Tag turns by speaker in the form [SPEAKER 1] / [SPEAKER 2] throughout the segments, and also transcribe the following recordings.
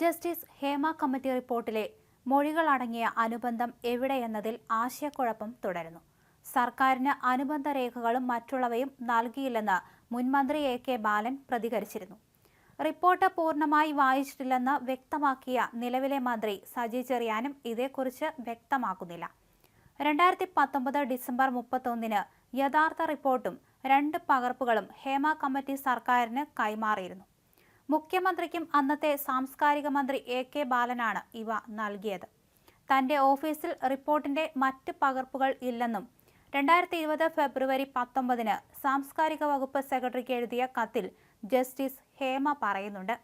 [SPEAKER 1] Justice Hema committee റിപ്പോർട്ടിലെ മൊഴികളടങ്ങിയ അനുബന്ധം എവിടെയെന്നതിൽ ആശയക്കുഴപ്പം തുടരുന്നു. സർക്കാരിന് അനുബന്ധ രേഖകളും മറ്റുള്ളവയും നൽകിയില്ലെന്ന് മുൻമന്ത്രി എ കെ ബാലൻ പ്രതികരിച്ചിരുന്നു. റിപ്പോർട്ട് പൂർണമായി വായിച്ചിട്ടില്ലെന്ന് വ്യക്തമാക്കിയ നിലവിലെ മന്ത്രി സജി ചെറിയാനും ഇതേക്കുറിച്ച് വ്യക്തമാക്കുന്നില്ല. രണ്ടായിരത്തി പത്തൊമ്പത് ഡിസംബർ മുപ്പത്തൊന്നിന് യഥാർത്ഥ റിപ്പോർട്ടും രണ്ട് പകർപ്പുകളും ഹേമ കമ്മിറ്റി സർക്കാരിന് കൈമാറിയിരുന്നു. മുഖ്യമന്ത്രിക്കും അന്നത്തെ സാംസ്കാരിക മന്ത്രി എ കെ ബാലനാണ് ഇവ നൽകിയത്. തന്റെ ഓഫീസിൽ റിപ്പോർട്ടിന്റെ മറ്റ് പകർപ്പുകൾ ഇല്ലെന്നും രണ്ടായിരത്തി ഇരുപത് ഫെബ്രുവരി പത്തൊമ്പതിന് സാംസ്കാരിക വകുപ്പ് സെക്രട്ടറിക്ക് എഴുതിയ കത്തിൽ ജസ്റ്റിസ് ഹേമ പറയുന്നുണ്ട്.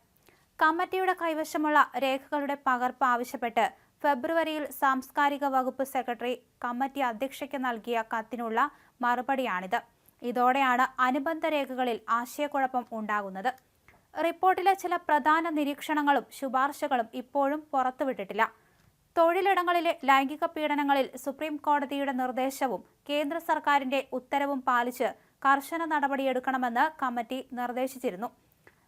[SPEAKER 1] കമ്മിറ്റിയുടെ കൈവശമുള്ള രേഖകളുടെ പകർപ്പ് ആവശ്യപ്പെട്ട് ഫെബ്രുവരിയിൽ സാംസ്കാരിക വകുപ്പ് സെക്രട്ടറി കമ്മിറ്റി അധ്യക്ഷയ്ക്ക് നൽകിയ കത്തിനുള്ള മറുപടിയാണിത്. ഇതോടെയാണ് അനുബന്ധ രേഖകളിൽ ആശയക്കുഴപ്പം ഉണ്ടാകുന്നത്. റിപ്പോർട്ടിലെ ചില പ്രധാന നിരീക്ഷണങ്ങളും ശുപാർശകളും ഇപ്പോഴും പുറത്തുവിട്ടിട്ടില്ല. തൊഴിലിടങ്ങളിലെ ലൈംഗിക പീഡനങ്ങളിൽ സുപ്രീം കോടതിയുടെ നിർദ്ദേശവും കേന്ദ്ര സർക്കാരിന്റെ ഉത്തരവും പാലിച്ച് കർശന നടപടിയെടുക്കണമെന്ന് കമ്മിറ്റി നിർദ്ദേശിച്ചിരുന്നു.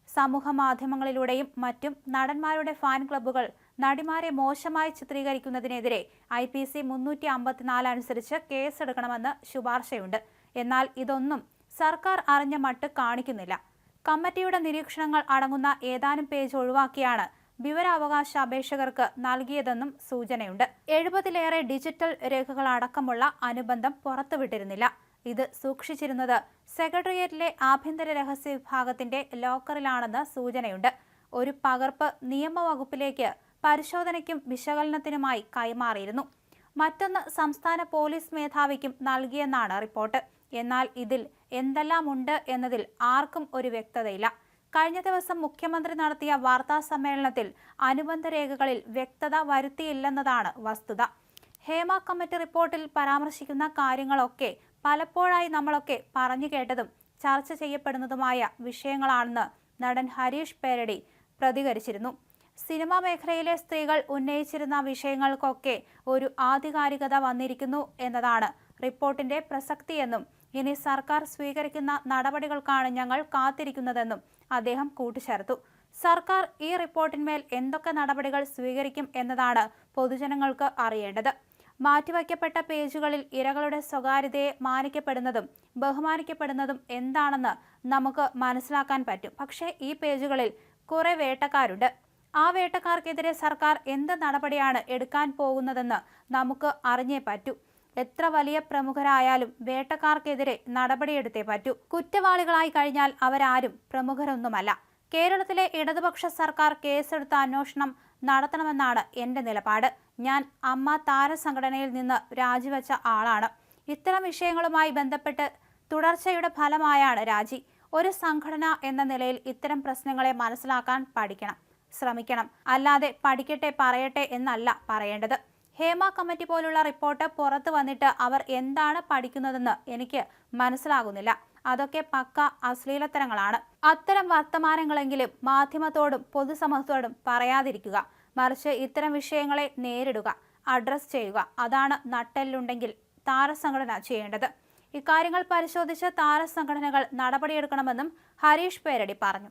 [SPEAKER 1] സമൂഹ മാധ്യമങ്ങളിലൂടെയും മറ്റും നടന്മാരുടെ ഫാൻ ക്ലബ്ബുകൾ നടിമാരെ മോശമായി ചിത്രീകരിക്കുന്നതിനെതിരെ ഐ പി സി മുന്നൂറ്റി അമ്പത്തിനാല് അനുസരിച്ച് കേസെടുക്കണമെന്ന് ശുപാർശയുണ്ട്. എന്നാൽ ഇതൊന്നും സർക്കാർ അറിഞ്ഞ മട്ട് കാണിക്കുന്നില്ല. കമ്മിറ്റിയുടെ നിരീക്ഷണങ്ങൾ അടങ്ങുന്ന ഏതാനും പേജ് ഒഴിവാക്കിയാണ് വിവരാവകാശ അപേക്ഷകർക്ക് നൽകിയതെന്നും സൂചനയുണ്ട്. എഴുപതിലേറെ ഡിജിറ്റൽ രേഖകൾ അടക്കമുള്ള അനുബന്ധം പുറത്തുവിട്ടിരുന്നില്ല. ഇത് സൂക്ഷിച്ചിരുന്നത് സെക്രട്ടേറിയറ്റിലെ ആഭ്യന്തര രഹസ്യ വിഭാഗത്തിന്റെ ലോക്കറിലാണെന്ന് സൂചനയുണ്ട്. ഒരു പകർപ്പ് നിയമവകുപ്പിലേക്ക് പരിശോധനയ്ക്കും വിശകലനത്തിനുമായി കൈമാറിയിരുന്നു. മറ്റൊന്ന് സംസ്ഥാന പോലീസ് മേധാവിക്കും നൽകിയെന്നാണ് റിപ്പോർട്ട്. എന്നാൽ ഇതിൽ എന്തെല്ലാമുണ്ട് എന്നതിൽ ആർക്കും ഒരു വ്യക്തതയില്ല. കഴിഞ്ഞ ദിവസം മുഖ്യമന്ത്രി നടത്തിയ വാർത്താ സമ്മേളനത്തിൽ അനുബന്ധ രേഖകളിൽ വ്യക്തത വരുത്തിയില്ലെന്നതാണ് വസ്തുത. ഹേമ കമ്മിറ്റി റിപ്പോർട്ടിൽ പരാമർശിക്കുന്ന കാര്യങ്ങളൊക്കെ പലപ്പോഴായി നമ്മളൊക്കെ പറഞ്ഞു കേട്ടതും ചർച്ച ചെയ്യപ്പെടുന്നതുമായ വിഷയങ്ങളാണെന്ന് നടൻ ഹരീഷ് പേരടി പ്രതികരിച്ചിരുന്നു. സിനിമാ മേഖലയിലെ സ്ത്രീകൾ ഉന്നയിച്ചിരുന്ന വിഷയങ്ങൾക്കൊക്കെ ഒരു ആധികാരികത വന്നിരിക്കുന്നു എന്നതാണ് റിപ്പോർട്ടിന്റെ പ്രസക്തിയെന്നും ഇനി സർക്കാർ സ്വീകരിക്കുന്ന നടപടികൾക്കാണ് ഞങ്ങൾ കാത്തിരിക്കുന്നതെന്നും അദ്ദേഹം കൂട്ടിച്ചേർത്തു. സർക്കാർ ഈ റിപ്പോർട്ടിന്മേൽ എന്തൊക്കെ നടപടികൾ സ്വീകരിക്കും എന്നതാണ് പൊതുജനങ്ങൾക്ക് അറിയേണ്ടത്. മാറ്റിവയ്ക്കപ്പെട്ട പേജുകളിൽ ഇരകളുടെ സ്വകാര്യതയെ മാനിക്കപ്പെടുന്നതും ബഹുമാനിക്കപ്പെടുന്നതും എന്താണെന്ന് നമുക്ക് മനസ്സിലാക്കാൻ പറ്റും. പക്ഷേ ഈ പേജുകളിൽ കുറെ വേട്ടക്കാരുണ്ട്. ആ വേട്ടക്കാർക്കെതിരെ സർക്കാർ എന്ത് നടപടിയാണ് എടുക്കാൻ പോകുന്നതെന്ന് നമുക്ക് അറിഞ്ഞേ പറ്റൂ. എത്ര വലിയ പ്രമുഖരായാലും വേട്ടക്കാർക്കെതിരെ നടപടിയെടുത്തേ പറ്റൂ. കുറ്റവാളികളായി കഴിഞ്ഞാൽ അവരാരും പ്രമുഖരൊന്നുമല്ല. കേരളത്തിലെ ഇടതുപക്ഷ സർക്കാർ കേസെടുത്ത അന്വേഷണം നടത്തണമെന്നാണ് എന്റെ നിലപാട്. ഞാൻ അമ്മ താരസംഘടനയിൽ നിന്ന് രാജിവെച്ച ആളാണ്. ഇത്തരം വിഷയങ്ങളുമായി ബന്ധപ്പെട്ട് തുടർച്ചയുടെ ഫലമായാണ് രാജി. ഒരു സംഘടന എന്ന നിലയിൽ ഇത്തരം പ്രശ്നങ്ങളെ മനസ്സിലാക്കാൻ പഠിക്കണം. ശ്രമിക്കണം. അല്ലാതെ പഠിക്കട്ടെ പറയട്ടെ എന്നല്ല പറയേണ്ടത്. ഹേമ കമ്മിറ്റി പോലുള്ള റിപ്പോർട്ട് പുറത്ത് വന്നിട്ട് അവർ എന്താണ് പഠിക്കുന്നതെന്ന് എനിക്ക് മനസ്സിലാകുന്നില്ല. അതൊക്കെ പക്ക അശ്ലീലത്തരങ്ങളാണ്. അത്തരം വർത്തമാനങ്ങളെങ്കിലും മാധ്യമത്തോടും പൊതുസമൂഹത്തോടും പറയാതിരിക്കുക. മറിച്ച് ഇത്തരം വിഷയങ്ങളെ നേരിടുക അഡ്രസ് ചെയ്യുക. അതാണ് നട്ടെല്ലുണ്ടെങ്കിൽ താരസംഘടന ചെയ്യേണ്ടത്. ഇക്കാര്യങ്ങൾ പരിശോധിച്ച് താരസംഘടനകൾ നടപടിയെടുക്കണമെന്നും ഹരീഷ് പേരടി പറഞ്ഞു.